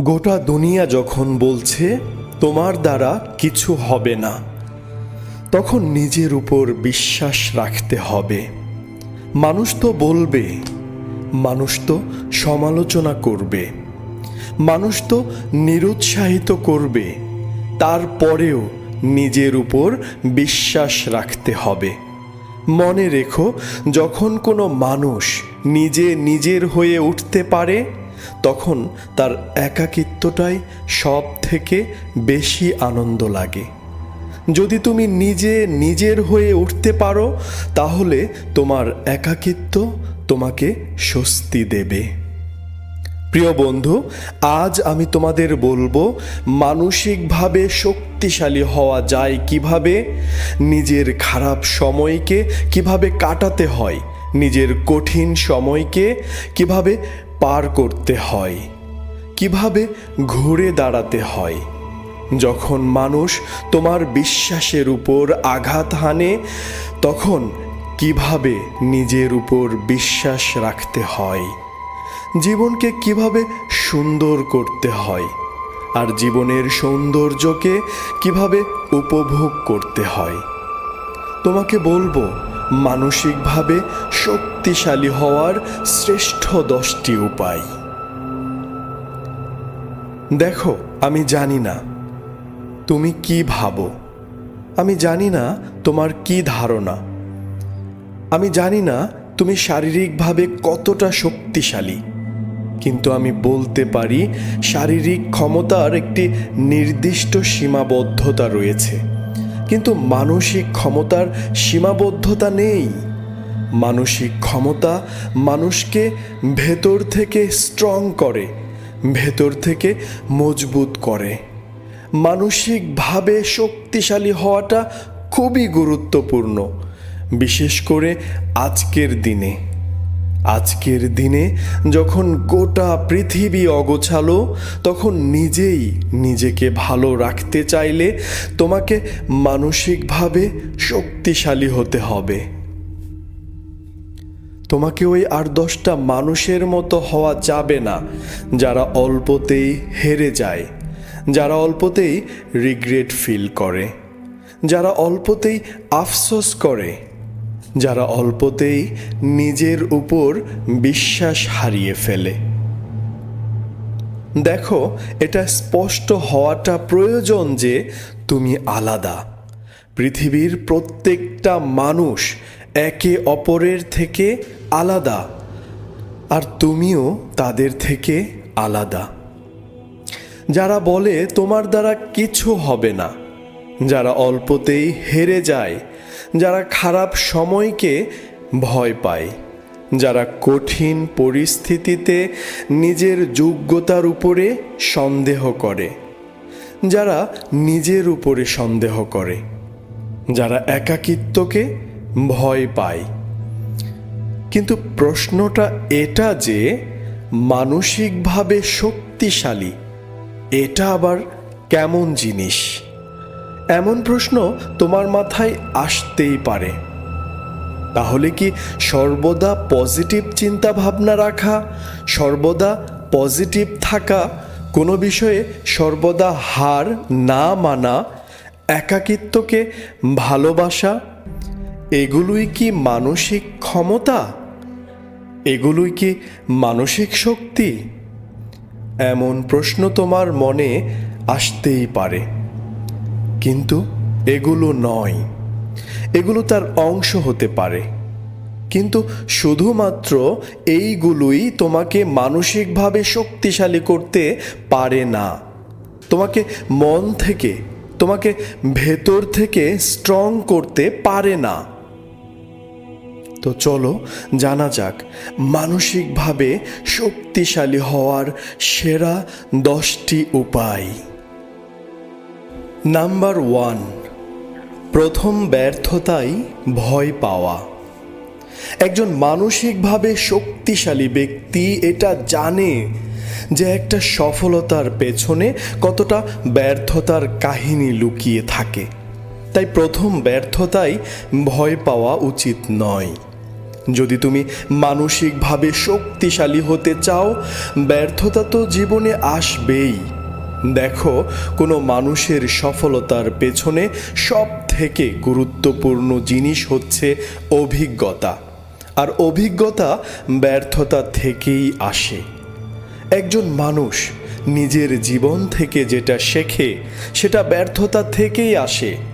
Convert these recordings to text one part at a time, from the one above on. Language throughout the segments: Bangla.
গোটা দুনিয়া যখন বলছে, তোমার দ্বারা কিছু হবে না, তখন নিজের উপর বিশ্বাস রাখতে হবে। মানুষ তো বলবে, মানুষ তো সমালোচনা করবে, মানুষ তো নিরুৎসাহিত করবে, তারপরেও নিজের উপর বিশ্বাস রাখতে হবে। মনে রেখো, যখন কোনো মানুষ নিজে নিজের হয়ে উঠতে পারে তখন তার একাকিত্বটাই সব থেকে বেশি আনন্দ লাগে। যদি তুমি নিজে নিজের হয়ে উঠতে পারো, তাহলে তোমার একাকিত্ব তোমাকে স্বস্তি দেবে। প্রিয় বন্ধু, আজ আমি তোমাদের বলব, মানসিকভাবে শক্তিশালী হওয়া যায় কীভাবে? নিজের খারাপ সময়কে কীভাবে কাটাতে হয়? নিজের কঠিন সময়কে কীভাবে পার করতে হয়। কীভাবে ঘুরে দাঁড়াতে হয়? যখন মানুষ তোমার বিশ্বাসের উপর আঘাত হানে, তখন কীভাবে নিজের উপর বিশ্বাস রাখতে হয়? জীবনকে কীভাবে সুন্দর করতে হয়? আর জীবনের সৌন্দর্যকে কীভাবে উপভোগ করতে হয়? তোমাকে বলব, মানসিকভাবে শক্তিশালী হওয়ার শ্রেষ্ঠ দশটি উপায়। দেখো, আমি জানি না, তুমি কি ভাবো? আমি জানি না তোমার কি ধারণা। আমি জানি না তুমি শারীরিকভাবে কতটা শক্তিশালী। কিন্তু আমি বলতে পারি, শারীরিক ক্ষমতার একটি নির্দিষ্ট সীমাবদ্ধতা রয়েছে। কিন্তু মানসিক ক্ষমতার সীমাবদ্ধতা নেই। মানসিক ক্ষমতা মানুষকে ভেতর থেকে স্ট্রং করে, ভেতর থেকে মজবুত করে। মানসিকভাবে শক্তিশালী হওয়াটা খুবই গুরুত্বপূর্ণ, বিশেষ করে আজকের দিনে। আজকের দিনে যখন গোটা পৃথিবী অগোছালো, তখন নিজেই নিজেকে ভালো রাখতে চাইলে তোমাকে মানসিকভাবে শক্তিশালী হতে হবে। তোমাকে ওই আর দশটা মানুষের মতো হওয়া যাবে না, যারা অল্পতেই হেরে যায়, যারা অল্পতেই রিগ্রেট ফিল করে, যারা অল্পতেই আফসোস করে, যারা অল্পতেই নিজের উপর বিশ্বাস হারিয়ে ফেলে। দেখো, এটা স্পষ্ট হওয়াটা প্রয়োজন যে তুমি আলাদা। পৃথিবীর প্রত্যেকটা মানুষ একে অপরের থেকে আলাদা। আর তুমিও তাদের থেকে আলাদা। যারা বলে, তোমার দ্বারা কিছু হবে না। যারা অল্পতেই হেরে যায়, যারা খারাপ সময়কে ভয় পায়, যারা কঠিন পরিস্থিতিতে নিজের যোগ্যতার উপরে সন্দেহ করে, যারা নিজের উপরে সন্দেহ করে, যারা একাকিত্বকে ভয় পায়। কিন্তু প্রশ্নটা এটা যে মানসিকভাবে শক্তিশালী, এটা আবার কেমন জিনিস? এমন প্রশ্ন তোমার মাথায় আসতেই পারে। তাহলে কি সর্বদা পজিটিভ চিন্তা ভাবনা রাখা, সর্বদা পজিটিভ থাকা, কোনো বিষয়ে সর্বদা হার না মানা, একাকিত্বকে ভালোবাসা, এগুলোই কি মানসিক ক্ষমতা? এগুলোই কি মানসিক শক্তি? এমন প্রশ্ন তোমার মনে আসতেই পারে। কিন্তু এগুলো নয়। এগুলো তার অংশ হতে পারে। কিন্তু শুধুমাত্র এইগুলোই তোমাকে মানসিকভাবে শক্তিশালী করতে পারে না। তোমাকে মন থেকে, তোমাকে ভেতর থেকে স্ট্রং করতে পারে না। তো চলো, জানা যাক, মানসিকভাবে শক্তিশালী হওয়ার সেরা দশটি উপায়। নাম্বার ওয়ান প্রথম ব্যর্থতাই ভয় পাওয়া। একজন মানসিকভাবে শক্তিশালী ব্যক্তি এটা জানে যে একটা সফলতার পেছনে কতটা ব্যর্থতার কাহিনী লুকিয়ে থাকে। তাই প্রথম ব্যর্থতাই ভয় পাওয়া উচিত নয়। যদি তুমি মানসিকভাবে শক্তিশালী হতে চাও, ব্যর্থতা তো জীবনে আসবেই। দেখো, কোনো মানুষের সফলতার পেছনে সব থেকে গুরুত্বপূর্ণ জিনিস হচ্ছে অভিজ্ঞতা। আর অভিজ্ঞতা ব্যর্থতা থেকেই আসে। একজন মানুষ নিজের জীবন থেকে যেটা শেখে, সেটা ব্যর্থতা থেকেই আসে।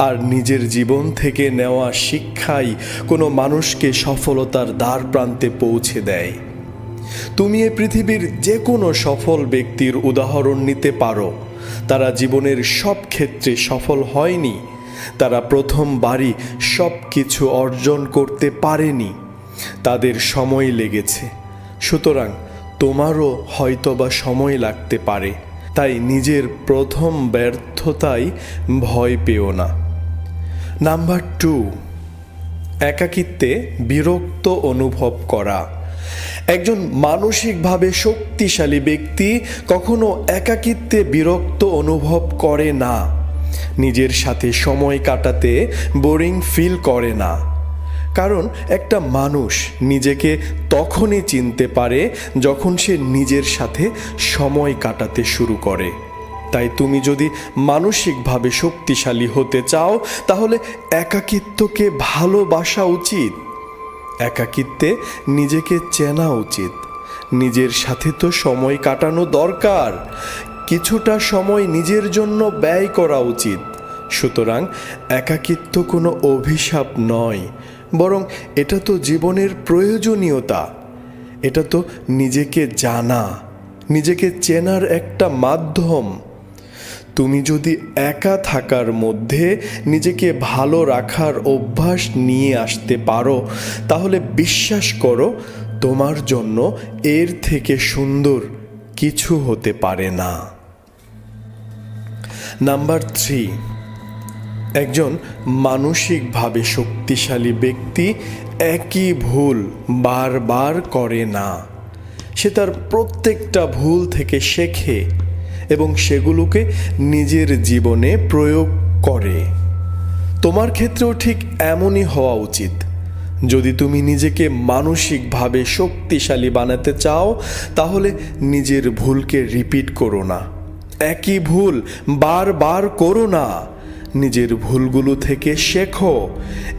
আর নিজের জীবন থেকে নেওয়া শিক্ষাই কোনো মানুষকে সফলতার দ্বার প্রান্তে পৌঁছে দেয়। তুমি এ পৃথিবীর যে কোনো সফল ব্যক্তির উদাহরণ নিতে পারো। তারা জীবনের সব ক্ষেত্রে সফল হয়নি। তারা প্রথমবারই সব কিছু অর্জন করতে পারেনি। তাদের সময় লেগেছে। সুতরাং তোমারও হয়তোবা সময় লাগতে পারে। তাই নিজের প্রথম ব্যর্থতায় ভয় পেও না। নাম্বার টু একাকিত্বে বিরক্ত অনুভব করা। একজন মানসিকভাবে শক্তিশালী ব্যক্তি কখনো একাকিত্বে বিরক্ত অনুভব করে না। নিজের সাথে সময় কাটাতে বোরিং ফিল করে না। কারণ একটা মানুষ নিজেকে তখনই চিনতে পারে যখন সে নিজের সাথে সময় কাটাতে শুরু করে। তাই তুমি যদি মানসিকভাবে শক্তিশালী হতে চাও, তাহলে একাকিত্বকে ভালোবাসা উচিত। একাকিত্বে নিজেকে চেনা উচিত। নিজের সাথে তো সময় কাটানো দরকার। কিছুটা সময় নিজের জন্য ব্যয় করা উচিত। সুতরাং একাকিত্ব কোনো অভিশাপ নয়, বরং এটা তো জীবনের প্রয়োজনীয়তা। এটা তো নিজেকে জানা, নিজেকে চেনার একটা মাধ্যম। তুমি যদি একা থাকার মধ্যে নিজেকে ভালো রাখার অভ্যাস নিয়ে আসতে পারো, তাহলে বিশ্বাস করো তোমার জন্য এর থেকে সুন্দর কিছু হতে পারে না। নাম্বার থ্রি, একজন মানসিকভাবে শক্তিশালী ব্যক্তি একই ভুল বারবার করে না। সে তার প্রত্যেকটা ভুল থেকে শেখে এবং সেগুলোকে নিজের জীবনে প্রয়োগ করে। তোমার ক্ষেত্রেও ঠিক এমনই হওয়া উচিত। যদি তুমি নিজেকে মানসিকভাবে শক্তিশালী বানাতে চাও, তাহলে নিজের ভুলকে রিপিট করো না। একই ভুল বারবার করো না। নিজের ভুলগুলো থেকে শেখো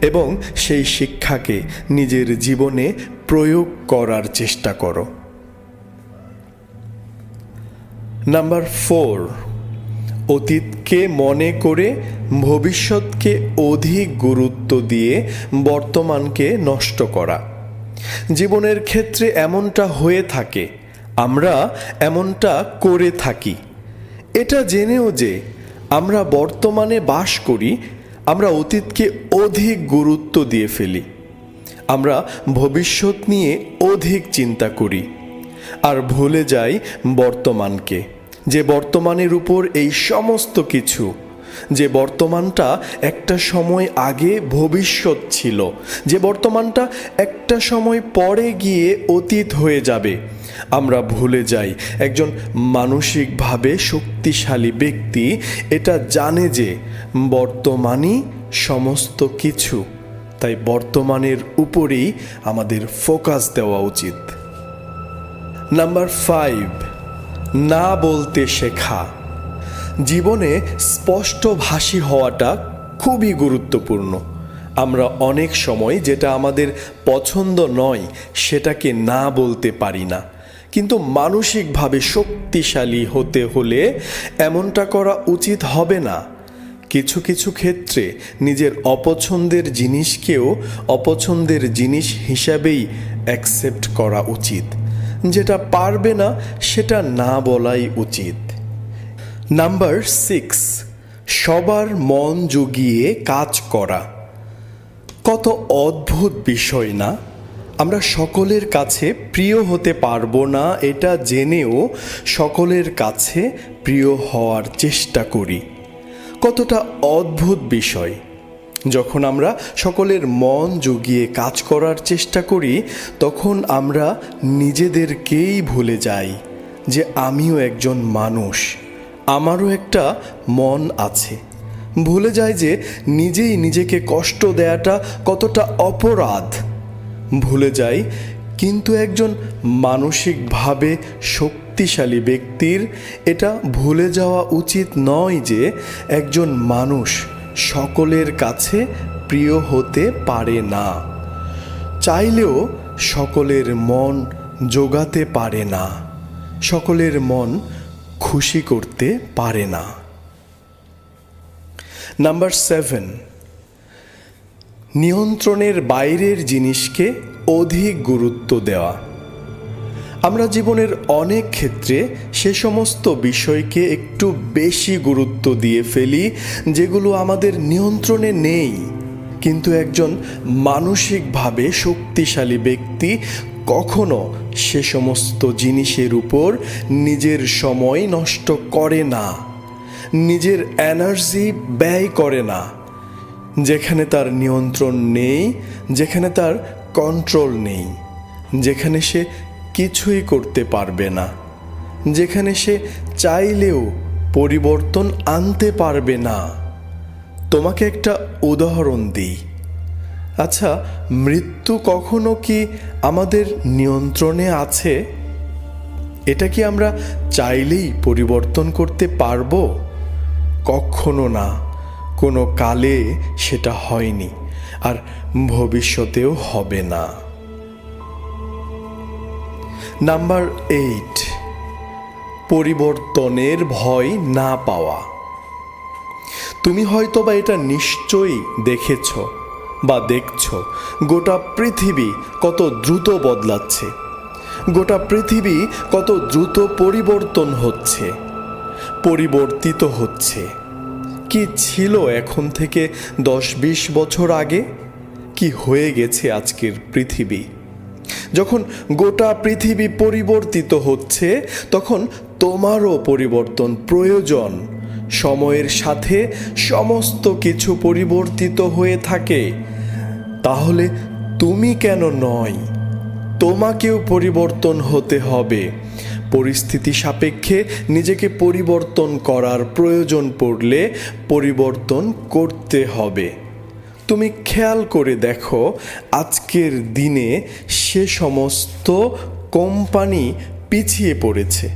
এবং সেই শিক্ষাকে নিজের জীবনে প্রয়োগ করার চেষ্টা করো। নাম্বার ফোর অতীতকে মনে করে ভবিষ্যৎকে অধিক গুরুত্ব দিয়ে বর্তমানকে নষ্ট করা। জীবনের ক্ষেত্রে এমনটা হয়ে থাকে, আমরা এমনটা করে থাকি। এটা জেনেও যে আমরা বর্তমানে বাস করি, আমরা অতীতকে অধিক গুরুত্ব দিয়ে ফেলি। আমরা ভবিষ্যৎ নিয়ে অধিক চিন্তা করি। আর ভুলে যাই বর্তমানকে। যে বর্তমানের উপর এই সমস্ত কিছু, যে বর্তমানটা একটা সময় আগে ভবিষ্যৎ ছিল, যে বর্তমানটা একটা সময় পরে গিয়ে অতীত হয়ে যাবে, আমরা ভুলে যাই। একজন মানসিকভাবে শক্তিশালী ব্যক্তি এটা জানে যে বর্তমানই সমস্ত কিছু, তাই বর্তমানের উপরেই আমাদের ফোকাস দেওয়া উচিত। নাম্বার ফাইভ না বলতে শেখা। জীবনে স্পষ্টভাষী হওয়াটা খুবই গুরুত্বপূর্ণ। আমরা অনেক সময় যেটা আমাদের পছন্দ নয়, সেটাকে না বলতে পারি না। কিন্তু মানসিকভাবে শক্তিশালী হতে হলে এমনটা করা উচিত হবে না। কিছু কিছু ক্ষেত্রে নিজের অপছন্দের জিনিসকেও অপছন্দের জিনিস হিসাবেই অ্যাকসেপ্ট করা উচিত। যেটা পারবে না, সেটা না বলাই উচিত। নাম্বার সিক্স সবার মন জুগিয়ে কাজ করা। কত অদ্ভুত বিষয় না? আমরা সকলের কাছে প্রিয় হতে পারব না, এটা জেনেও সকলের কাছে প্রিয় হওয়ার চেষ্টা করি। কতটা অদ্ভুত বিষয়। যখন আমরা সকলের মন জুগিয়ে কাজ করার চেষ্টা করি, তখন আমরা নিজেদেরকেই ভুলে যাই যে আমিও একজন মানুষ, আমারও একটা মন আছে। ভুলে যায় যে নিজেই নিজেকে কষ্ট দেয়াটা কতটা অপরাধ। ভুলে যাই কিন্তু একজন মানসিকভাবে শক্তিশালী ব্যক্তির এটা ভুলে যাওয়া উচিত নয় যে একজন মানুষ সকলের কাছে প্রিয় হতে পারে না। চাইলেও সকলের মন জোগাতে পারে না। সকলের মন খুশি করতে পারে না। Number seven. নিয়ন্ত্রণের বাইরের জিনিসকে অধিক গুরুত্ব দেওয়া। আমরা জীবনের অনেক ক্ষেত্রে সে সমস্ত বিষয়কে একটু বেশি গুরুত্ব দিয়ে ফেলি, যেগুলো আমাদের নিয়ন্ত্রণে নেই। কিন্তু একজন মানসিকভাবে শক্তিশালী ব্যক্তি কখনো সে সমস্ত জিনিসের উপর নিজের সময় নষ্ট করে না, নিজের এনার্জি ব্যয় করে না। যেখানে তার নিয়ন্ত্রণ নেই, যেখানে তার কন্ট্রোল নেই, যেখানে সে কিছুই করতে পারবে না। যেখানে সে চাইলেও পরিবর্তন আনতে পারবে না। তোমাকে একটা উদাহরণ দিই। আচ্ছা মৃত্যু কখনো কি আমাদের নিয়ন্ত্রণে আছে? এটা কি আমরা চাইলেই পরিবর্তন করতে পারব? কখনো না। কোনো কালে সেটা হয়নি, আর ভবিষ্যতেও হবে না। নাম্বার এইট পরিবর্তনের ভয় না পাওয়া। তুমি হয়তো বা এটা নিশ্চয়ই দেখেছ বা দেখছ। গোটা পৃথিবী কত দ্রুত বদলাচ্ছে। গোটা পৃথিবী কত দ্রুত পরিবর্তন হচ্ছে। পরিবর্তিত হচ্ছে। কি ছিল এখন থেকে দশ বিশ বছর আগে? কি হয়ে গেছে আজকের পৃথিবী? যখন গোটা পৃথিবী পরিবর্তিত হচ্ছে, তখন তোমারও পরিবর্তন প্রয়োজন। সময়ের সাথে সমস্ত কিছু পরিবর্তিত হয়ে থাকে। তাহলে তুমি কেন নয়? তোমাকেও পরিবর্তন হতে হবে। পরিস্থিতি সাপেক্ষে নিজেকে পরিবর্তন করার প্রয়োজন পড়লে পরিবর্তন করতে হবে। তুমি খেয়াল করে দেখো, আজকের দিনে সে সমস্ত কোম্পানি পিছিয়ে পড়েছে,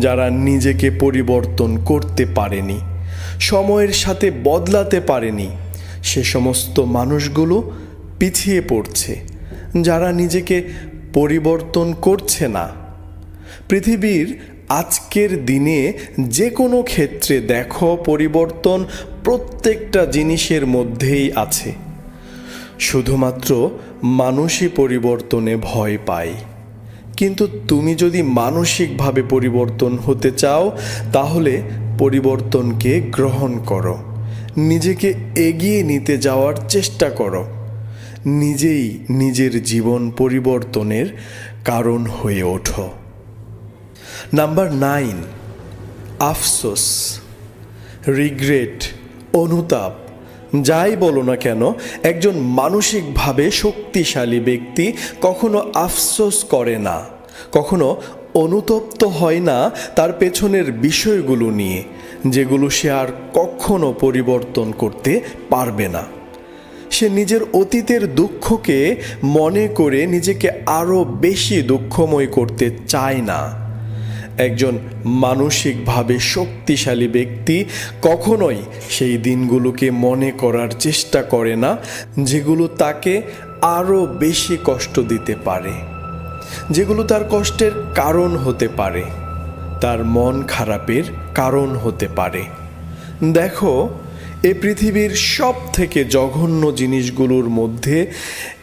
যারা নিজেকে পরিবর্তন করতে পারেনি, সময়ের সাথে বদলাতে পারেনি। সে সমস্ত মানুষগুলো পিছিয়ে পড়ছে, যারা নিজেকে পরিবর্তন করছে না। পৃথিবীর আজকের দিনে যে কোনো ক্ষেত্রে দেখো পরিবর্তন প্রত্যেকটা জিনিসের মধ্যেই আছে। শুধুমাত্র মানুষই পরিবর্তনে ভয় পায়। কিন্তু তুমি যদি মানসিকভাবে পরিবর্তন হতে চাও, তাহলে পরিবর্তনকে গ্রহণ করো। নিজেকে এগিয়ে নিতে যাওয়ার চেষ্টা করো। নিজেই নিজের জীবন পরিবর্তনের কারণ হয়ে ওঠো। নাম্বার নাইন আফসোস রিগ্রেট অনুতাপ। যাই বলো না কেন, একজন মানসিকভাবে শক্তিশালী ব্যক্তি কখনো আফসোস করে না, কখনো অনুতপ্ত হয় না তার পেছনের বিষয়গুলো নিয়ে, যেগুলো সে আর কখনো পরিবর্তন করতে পারবে না। সে নিজের অতীতের দুঃখকে মনে করে নিজেকে আরও বেশি দুঃখময় করতে চায় না। একজন মানসিকভাবে শক্তিশালী ব্যক্তি কখনোই সেই দিনগুলোকে মনে করার চেষ্টা করে না, যেগুলো তাকে আরও বেশি কষ্ট দিতে পারে, যেগুলো তার কষ্টের কারণ হতে পারে, তার মন খারাপের কারণ হতে পারে। দেখো, এ পৃথিবীর সব থেকে জঘন্য জিনিসগুলোর মধ্যে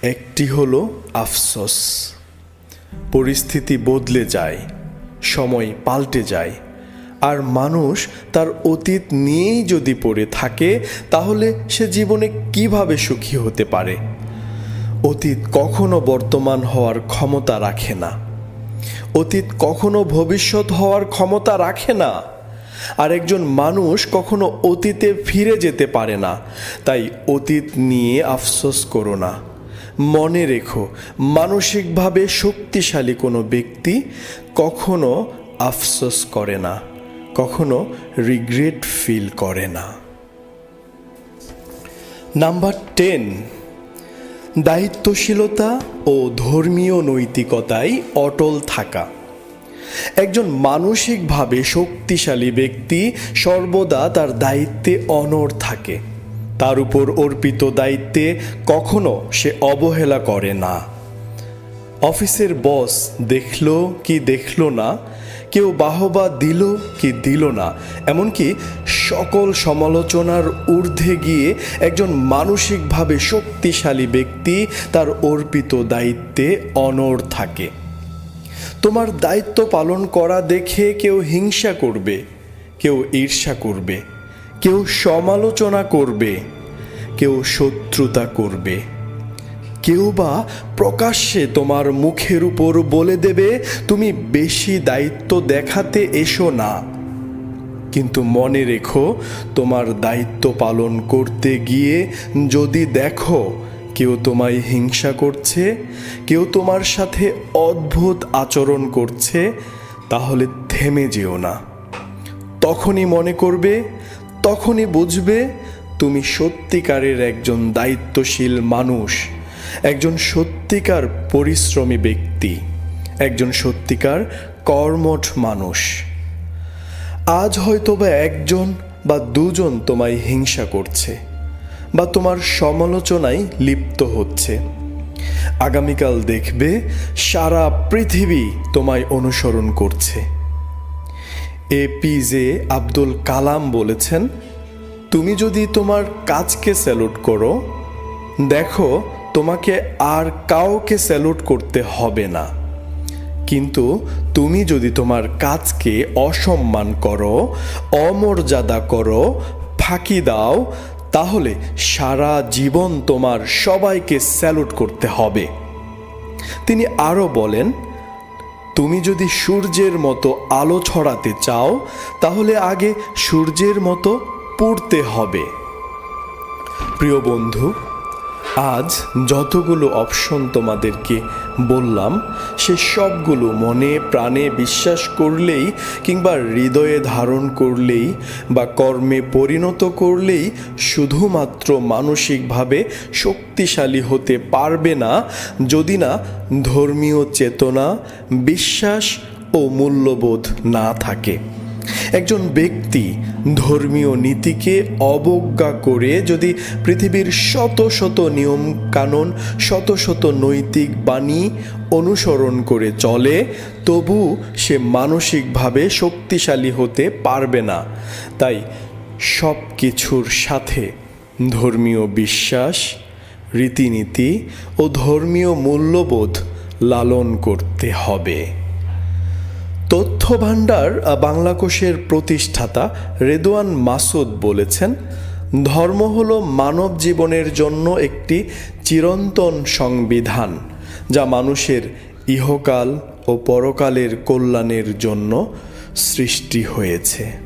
একটি হলো আফসোস। পরিস্থিতি বদলে যায়। সময় পাল্টে যায়। আর মানুষ তার অতীত নিয়েই যদি পড়ে থাকে, তাহলে সে জীবনে কীভাবে সুখী হতে পারে? অতীত কখনো বর্তমান হওয়ার ক্ষমতা রাখে না। অতীত কখনো ভবিষ্যৎ হওয়ার ক্ষমতা রাখে না। আর একজন মানুষ কখনো অতীতে ফিরে যেতে পারে না। তাই অতীত নিয়ে আফসোস করো না। মনে রেখো, মানসিকভাবে শক্তিশালী কোনো ব্যক্তি কখনো আফসোস করে না, কখনো রিগ্রেট ফিল করে না। নাম্বার টেন দায়িত্বশীলতা ও ধর্মীয় নৈতিকতায় অটল থাকা। একজন মানসিকভাবে শক্তিশালী ব্যক্তি সর্বদা তার দায়িত্বে অনড় থাকে। তার উপর অর্পিত দায়িত্বে কখনো সে অবহেলা করে না। অফিসের বস দেখল কি দেখল না, কেউ বাহবা দিল কি দিল না, এমনকি সকল সমালোচনার ঊর্ধ্বে গিয়ে একজন মানসিকভাবে শক্তিশালী ব্যক্তি তার অর্পিত দায়িত্বে অনড় থাকে। তোমার দায়িত্ব পালন করা দেখে কেউ হিংসা করবে, কেউ ঈর্ষা করবে, কেউ সমালোচনা করবে, কেউ শত্রুতা করবে। কেউ বা প্রকাশ্যে তোমার মুখের উপর বলে দেবে, তুমি বেশি দায়িত্ব দেখাতে এসো না। কিন্তু মনে রেখো, তোমার দায়িত্ব পালন করতে গিয়ে যদি দেখো কেউ তোমায় হিংসা করছে, কেউ তোমার সাথে অদ্ভুত আচরণ করছে, তাহলে থেমে যেও না। তখনই মনে করবে, তখনই বুঝবে, তুমি সত্যিকারের একজন দায়িত্বশীল মানুষ। একজন সত্যিকার পরিশ্রমী ব্যক্তি, একজন সত্যিকার কর্মঠ মানুষ। আজ হয়তো বা একজন বা দুজন তোমায় হিংসা করছে বা তোমার সমালোচনায় লিপ্ত হচ্ছে। আগামীকাল দেখবে সারা পৃথিবী তোমায় অনুসরণ করছে। এপিজে আব্দুল কালাম বলেছেন, তুমি যদি তোমার কাজকে স্যালুট করো, দেখো তোমাকে আর কাউকে স্যালুট করতে হবে না। কিন্তু তুমি যদি তোমার কাজকে অসম্মান করো, অমর্যাদা করো, ফাঁকি দাও, তাহলে সারা জীবন তোমার সবাইকে স্যালুট করতে হবে। তিনি আরও বলেন, তুমি যদি সূর্যের মতো আলো ছড়াতে চাও, তাহলে আগে সূর্যের মতো পড়তে হবে। প্রিয় বন্ধু আজ যতগুলো অপশন তোমাদেরকে বললাম, সে সবগুলো মনে প্রাণে বিশ্বাস করলেই কিংবা হৃদয়ে ধারণ করলেই বা কর্মে পরিণত করলেই শুধুমাত্র মানসিকভাবে শক্তিশালী হতে পারবে না, যদি না ধর্মীয় চেতনা, বিশ্বাস ও মূল্যবোধ না থাকে। একজন ব্যক্তি ধর্মীয় নীতিকে অবজ্ঞা করে যদি পৃথিবীর শত শত নিয়ম কানুন, শত শত নৈতিক বাণী অনুসরণ করে চলে, তবু সে মানসিকভাবে শক্তিশালী হতে পারবে না। তাই সব কিছুর সাথে ধর্মীয় বিশ্বাস, রীতিনীতি ও ধর্মীয় মূল্যবোধ লালন করতে হবে। তথ্য ভাণ্ডার বাংলা কোষের প্রতিষ্ঠাতা রেদোয়ান মাসুদ বলেছেন, ধর্ম হল মানব জীবনের জন্য একটি চিরন্তন সংবিধান, যা মানুষের ইহকাল ও পরকালের কল্যাণের জন্য সৃষ্টি হয়েছে।